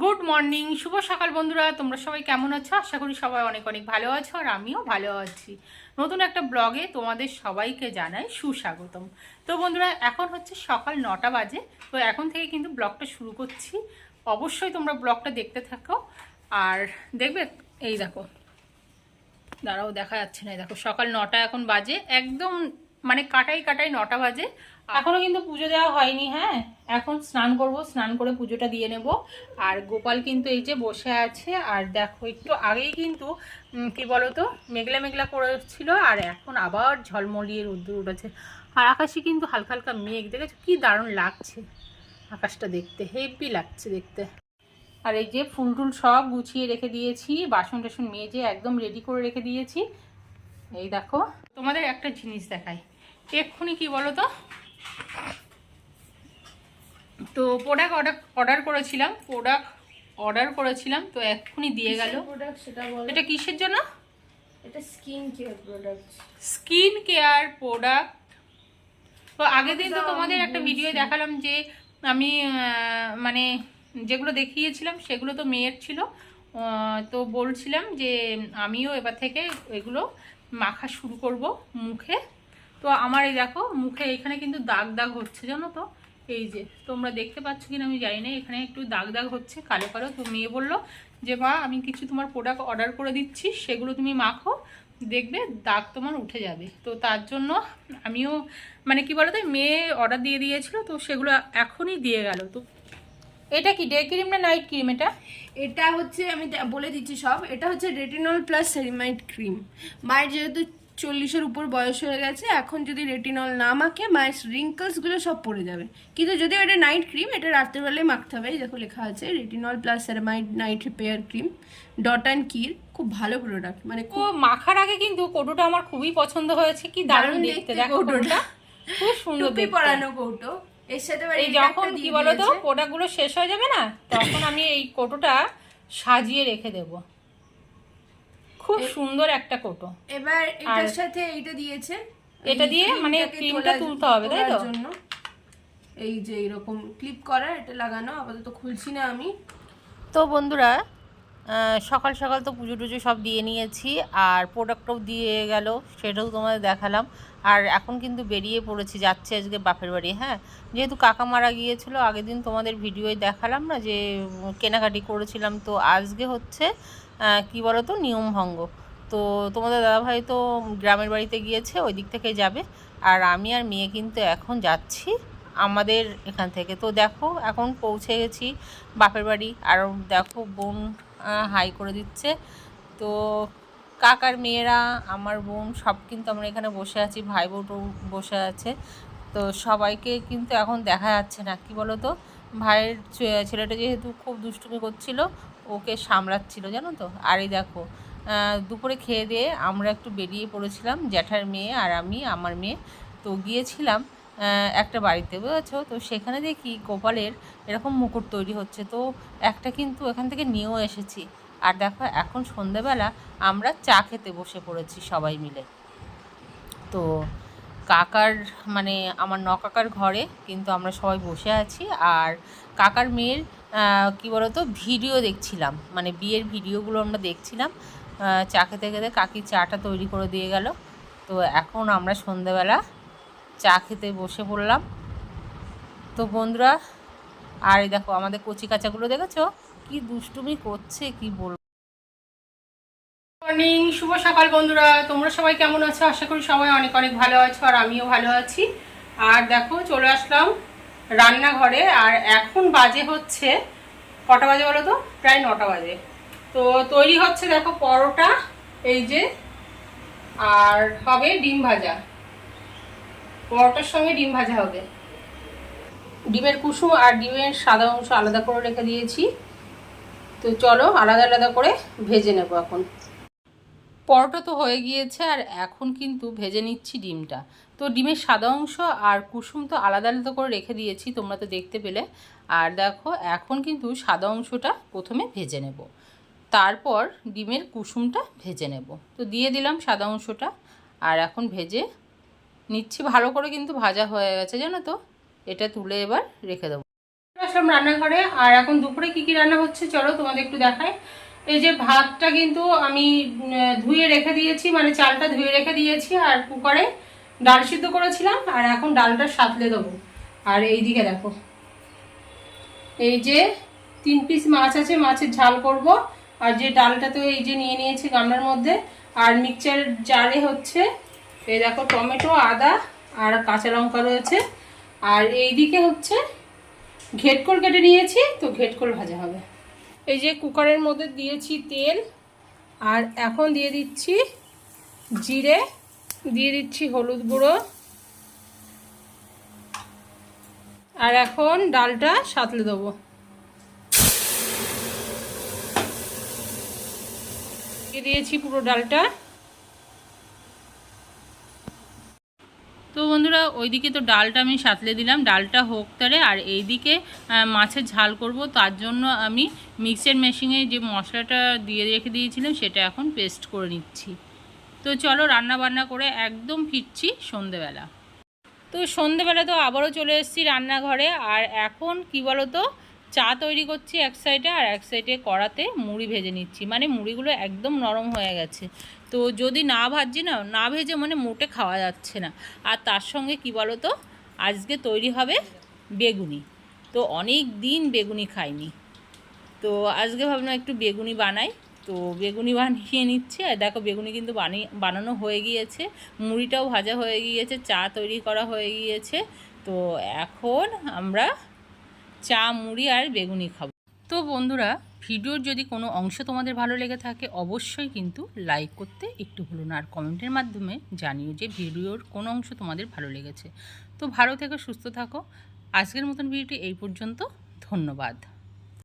Good morning শুভ সকাল বন্ধুরা, তোমরা সবাই কেমন আছো? আশা করি সবাই অনেক অনেক ভালো আছো আর আমিও ভালো আছি। নতুন একটা ব্লগে তোমাদের সবাইকে জানাই সুস্বাগতম। তো বন্ধুরা, এখন হচ্ছে সকাল নটা বাজে, তো এখন থেকে কিন্তু ব্লগটা শুরু করছি। অবশ্যই তোমরা ব্লগটা দেখতে থাকো আর দেখবে, এই দেখো। দাঁড়াও, দেখা যাচ্ছে না দেখো সকাল নটা এখন বাজে, একদম মানে কাটাই কাটাই নটা বাজে। এখনও কিন্তু পুজো দেওয়া হয়নি হ্যাঁ? এখন স্নান করব স্নান করে পুজোটা দিয়ে নেব। আর গোপাল কিন্তু এই যে বসে আছে আর দেখো একটু আগেই কিন্তু কি বলতো মেঘলা মেঘলা করেছিল আর এখন আবার ঝলমলিয়ে রোদ্দুর উঠেছে। আর আকাশে কিন্তু হালকা হালকা মেঘ দেখেছ? কি দারুণ লাগছে আকাশটা দেখতে হেভি লাগছে দেখতে। আর এই যে ফুল টুল সব গুছিয়ে রেখে দিয়েছি বাসন টাসন মেজে একদম রেডি করে রেখে দিয়েছি। এই দেখো তোমাদের একটা জিনিস দেখাই। এক্ষুনি কি বলো তো তো প্রোডাক্ট অর্ডার অর্ডার করেছিলাম প্রোডাক্ট অর্ডার করেছিলাম তো এক্ষুনি দিয়ে গেল। সেটা এটা কিসের জন্য? এটা skin care product skin care product তো আগের দিন তো তোমাদের একটা ভিডিও দেখালাম যে আমি মানে যেগুলো দেখিয়েছিলাম সেগুলো তো মেয়ের ছিল। তো বলছিলাম যে আমিও এবার থেকে এগুলো মাখা শুরু করব মুখে। তো আমার এই দেখো, মুখে এখানে কিন্তু দাগ দাগ হচ্ছে, জানো তো? এই যে, তোমরা দেখতে পাচ্ছ কিনা আমি জানি না, এখানে একটু দাগ দাগ হচ্ছে, কালো কালো। তো মেয়ে বলল যে, মা, আমি কিছু তোমার প্রোডাক্ট অর্ডার করে দিচ্ছি, সেগুলো তুমি মাখো, দেখবে দাগ তোমার উঠে যাবে। তো তার জন্য আমিও মানে কি বলতো, মেয়ে অর্ডার দিয়ে দিয়েছিল, তো সেগুলো এখনই দিয়ে গেল। তো এটা কি ডে ক্রিম না নাইট ক্রিম এটা? এটা হচ্ছে আমি বলে দিচ্ছি সব এটা হচ্ছে রেটিনল প্লাস সেরিমাইড ক্রিম মায়ের যেহেতু চল্লিশের উপর বয়স হয়ে গেছে এখন যদি রেটিনল না মাখে মায়ের রিঙ্কলসগুলো সব পড়ে যাবে। কিন্তু যদি এটা নাইট ক্রিম এটা রাত্রেবেলায় মাখতে হবে। দেখো লেখা আছে retinol plus ceramide night repair cream dot and কির খুব ভালো প্রোডাক্ট মানে তো মাখার আগে কিন্তু কোটোটা আমার খুবই পছন্দ হয়েছে কি দারুণ দেখতে। দেখো কৌটোটা। খুব সুন্দর পরানো কৌটো। এর সাথে আবার এই যখন কি বলতো। প্রোডাক্টগুলো শেষ হয়ে যাবে না তখন আমি এই কোটোটা সাজিয়ে রেখে দেব খুব সুন্দর একটা কোটো এবার এটার সাথে এইটা দিয়েছে এটা দিয়ে মানে ক্রিমটা তুলতে হবে, তাই তো? এই যে এরকম ক্লিপ করা এটা লাগানো আপাতত খুলছি না আমি তো বন্ধুরা সকাল সকাল তো পুজো টুজো সব দিয়ে নিয়েছি আর প্রোডাক্টও দিয়ে গেল, সেটাও তোমাদের দেখালাম। আর এখন কিন্তু বেরিয়ে পড়েছি, যাচ্ছে আজকে বাপের বাড়ি হ্যাঁ? যেহেতু কাকা মারা গিয়েছিল, আগের দিন তোমাদের ভিডিওয় দেখালাম না যে কেনাকাটি করেছিলাম, তো আজকে হচ্ছে কি বলো তো নিয়মভঙ্গ তো তোমাদের দাদাভাই তো গ্রামের বাড়িতে গিয়েছে, ওই দিক থেকে যাবে। আর আমি আর মেয়ে কিন্তু এখন যাচ্ছি আমাদের এখান থেকে। তো দেখো, এখন পৌঁছে গেছি বাপের বাড়ি। আর দেখো বোন হাই করে দিচ্ছে। তো কাকার মেয়েরা, আমার বোন সব কিন্তু আমরা এখানে বসে আছি, ভাই বোনও বসে আছে। তো সবাইকে কিন্তু এখন দেখা যাচ্ছে না, কি বলো তো ভাইয়ের ছেলেটা যেহেতু খুব দুষ্টুমি করছিল, ওকে সামলাচ্ছিল, জানো তো? আর এই দেখো দুপুরে খেয়ে দিয়ে আমরা একটু বেরিয়ে পড়েছিলাম জ্যাঠার মেয়ে আর আমি, আমার মেয়ে। তো গিয়েছিলাম একটা বাড়িতে, বুঝেছ? তো সেখানে দেখি গোপালের এরকম মুকুট তৈরি হচ্ছে। তো একটা কিন্তু এখান থেকে নিয়েও এসেছি। আর দেখো, এখন সন্ধেবেলা আমরা চা খেতে বসে পড়েছি সবাই মিলে। তো কাকার মানে আমার ন কাকার ঘরে কিন্তু আমরা সবাই বসে আছি। আর কাকার মেয়ের কি বলতো, ভিডিও দেখছিলাম। মানে বিয়ের ভিডিওগুলো আমরা দেখছিলাম। চা খেতে খেতে কাকি চাটা তৈরি করে দিয়ে গেল। তো এখন আমরা সন্ধেবেলা চা খেতে বসে পড়লাম। তো বন্ধুরা, আর দেখো, আমাদের কচি কাঁচাগুলো দেখেছ? কি দুষ্টুমি করছে, কি বলব মর্নিং শুভ সকাল বন্ধুরা। তোমরা সবাই কেমন আছো? আশা করি সবাই অনেক অনেক ভালো আছো, আর আমিও ভালো আছি। আর দেখো, চলে আসলাম রান্নাঘরে, আর এখন বাজে হচ্ছে কটা বাজে বলো তো? প্রায় নটা বাজে। তো তৈরি হচ্ছে দেখো পরোটা, এই যে, আর হবে ডিম ভাজা। পরোটার সঙ্গে ডিম ভাজা হবে। ডিমের কুসুম আর ডিমের সাদা অংশ আলাদা করে রেখে দিয়েছি। তো চলো আলাদা আলাদা করে ভেজে নেব এখন। পরোটা তো হয়ে গিয়েছে আর এখন কিন্তু ভেজে নিচ্ছি ডিমটা। তো ডিমের সাদা অংশ আর কুসুম তো আলাদা আলাদা করে রেখে দিয়েছি, তোমরা তো দেখতে পেলে। আর দেখো, এখন কিন্তু সাদা অংশটা প্রথমে ভেজে নেব। তারপর ডিমের কুসুমটা ভেজে নেব। তো দিয়ে দিলাম সাদা অংশটা। আর এখন ভেজে নিচ্ছি, ভালো করে কিন্তু ভাজা হয়ে গেছে, জানো তো? এটা তুলে এবার রেখে দেবো। আসলাম রান্নাঘরে, আর এখন দুপুরে কি কি রান্না হচ্ছে চলো তোমাদের একটু দেখাই। এই যে ভাতটা কিন্তু আমি ধুয়ে রেখে দিয়েছি মানে চালটা ধুয়ে রেখে দিয়েছি, আর কুকারে ডাল সিদ্ধ করেছিলাম, আর এখন ডালটা সাতলে দেবো। আর এই দিকে দেখো। এই যে তিন পিস মাছ আছে, মাছের ঝাল করব, আর যে ডালটা তো এই যে নিয়ে নিয়েছি গামলার মধ্যে, আর মিক্সচার জারে হচ্ছে এই দেখো টমেটো, আদা আর কাঁচা লঙ্কা রয়েছে। আর এইদিকে হচ্ছে ঘেটকোল কেটে নিয়েছি, তো ঘেটকোল ভাজা হবে। এই যে কুকারের মধ্যে দিয়েছি তেল, আর এখন দিয়ে দিচ্ছি জিরে, দিয়ে দিচ্ছি হলুদ গুঁড়ো। আর এখন ডালটা সাঁতলে দেবো। দিয়ে দিয়েছি পুরো ডালটা তো বন্ধুরা, ওইদিকে তো ডালটা আমি সাঁতলে দিলাম। ডালটা হোক তারে আর এইদিকে মাছের ঝাল করব। তার জন্য আমি মিক্সার মেশিনে যে মশলাটা দিয়ে রেখে দিয়েছিলাম, সেটা এখন পেস্ট করে নিচ্ছি। তো চলো রান্না বান্না করে একদম ফিরছি সন্ধেবেলা। তো সন্ধেবেলা তো আবারও চলে এসেছি রান্নাঘরে, আর এখন কি বলো তো চা তৈরি করছি এক সাইডে আর এক সাইডে কড়াতে মুড়ি ভেজে নিচ্ছি। মানে মুড়িগুলো একদম নরম হয়ে গেছে। তো যদি না ভাজছি না না ভেজে মানে মোটে খাওয়া যাচ্ছে না। আর তার সঙ্গে কি বলো তো আজকে তৈরি হবে বেগুনি। তো অনেক দিন বেগুনি খাইনি। তো আজকে ভাবলাম একটু বেগুনি বানাই। তো বেগুনি বানিয়ে নিচ্ছে। আর দেখো বেগুনি কিন্তু বানিয়ে বানানো হয়ে গিয়েছে। মুড়িটাও ভাজা হয়ে গিয়েছে, চা তৈরি করা হয়ে গিয়েছে। তো এখন আমরা চা, মুড়ি আর বেগুনি খাব। তো বন্ধুরা ভিডিওর যদি কোনো অংশ তোমাদের ভালো লেগে থাকে, অবশ্যই কিন্তু লাইক করতে একটু হলো না। আর কমেন্টের মাধ্যমে জানিও যে ভিডিওর কোন অংশ তোমাদের ভালো লেগেছে। তো ভালো থেকে, সুস্থ থাকো। আজকের মতন ভিডিওটি এই পর্যন্ত। ধন্যবাদ।